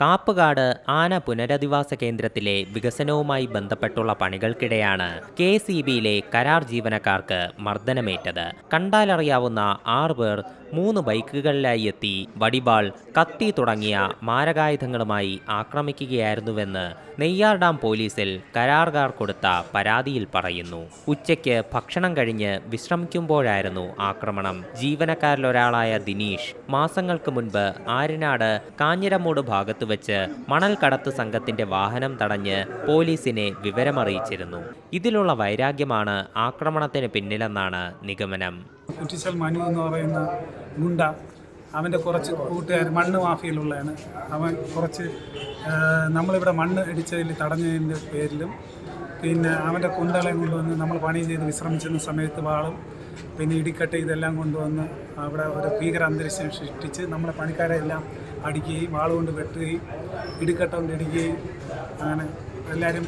കാപ്പുകാട് ആന പുനരധിവാസ കേന്ദ്രത്തിലെ വികസനവുമായി ബന്ധപ്പെട്ടുള്ള പണികൾക്കിടെയാണ് കെ സി ബിയിലെ കരാർ ജീവനക്കാർക്ക് മർദ്ദനമേറ്റത്. കണ്ടാലറിയാവുന്ന ആറ് പേർ മൂന്ന് ബൈക്കുകളിലായി എത്തി വടിബാൾ കത്തി തുടങ്ങിയ മാരകായുധങ്ങളുമായി ആക്രമിക്കുകയായിരുന്നുവെന്ന് നെയ്യാർ ഡാം പോലീസിൽ കരാറുകാർ കൊടുത്ത പരാതിയിൽ പറയുന്നു. ഉച്ചയ്ക്ക് ഭക്ഷണം കഴിഞ്ഞ് വിശ്രമിക്കുമ്പോഴായിരുന്നു ആക്രമണം. ജീവനക്കാരിലൊരാളായ ദിനീഷ് മാസങ്ങൾക്ക് മുൻപ് ആര്യനാട് കാഞ്ഞിരമൂട് ഭാഗത്ത് വെച്ച് മണൽ കടത്ത് സംഘത്തിന്റെ വാഹനം തടഞ്ഞ് പോലീസിനെ വിവരമറിയിച്ചിരുന്നു. ഇതിലുള്ള വൈരാഗ്യമാണ് ആക്രമണത്തിന് പിന്നിലെന്നാണ് നിഗമനം. കുറ്റിച്ചൽ മനു എന്ന് പറയുന്ന ഗുണ്ട അവന്റെ കുറച്ച് കൂട്ടുകാർ മണ്ണ് മാഫിയിലുള്ളതാണ് അവൻ കുറച്ച് നമ്മളിവിടെ മണ്ണ് ഇടിച്ചതിൽ തടഞ്ഞതിന്റെ പേരിലും പിന്നെ അവന്റെ കുന്തളെ കൊണ്ടുവന്ന് നമ്മൾ പണി ചെയ്ത് വിശ്രമിച്ചിരുന്ന സമയത്ത് വാളും പിന്നെ ഇടിക്കട്ട് ഇതെല്ലാം കൊണ്ടുവന്ന് അവിടെ ഒരു ഭീകര അന്തരീക്ഷം സൃഷ്ടിച്ച് നമ്മളെ പണിക്കാരെ എല്ലാം അടിക്കുകയും വാളുകൊണ്ട് വെട്ടുകയും ഇടിക്കട്ട കൊണ്ട് ഇടിക്കുകയും അങ്ങനെ എല്ലാവരും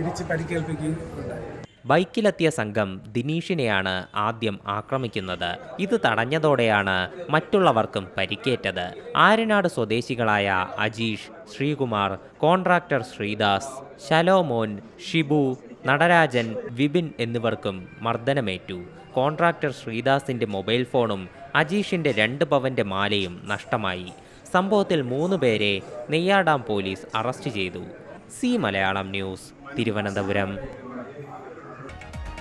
ഇടിച്ച് പരിക്കേൽപ്പിക്കുകയും ഉണ്ടായി. ബൈക്കിലെത്തിയ സംഘം ദിനീഷിനെയാണ് ആദ്യം ആക്രമിക്കുന്നത്. ഇത് തടഞ്ഞതോടെയാണ് മറ്റുള്ളവർക്കും പരിക്കേറ്റത്. ആര്യനാട് സ്വദേശികളായ അജീഷ് ശ്രീകുമാർ കോൺട്രാക്ടർ ശ്രീദാസ് ശലോമോൻ ഷിബു നടരാജൻ വിപിൻ എന്നിവർക്കും മർദ്ദനമേറ്റു. കോൺട്രാക്ടർ ശ്രീദാസിന്റെ മൊബൈൽ ഫോണും അജീഷിന്റെ രണ്ട് പവന്റെ മാലയും നഷ്ടമായി. സംഭവത്തിൽ മൂന്ന് പേരെ നെയ്യാഡാം പോലീസ് അറസ്റ്റ് ചെയ്തു. C Malayalam news Thiruvananthapuram.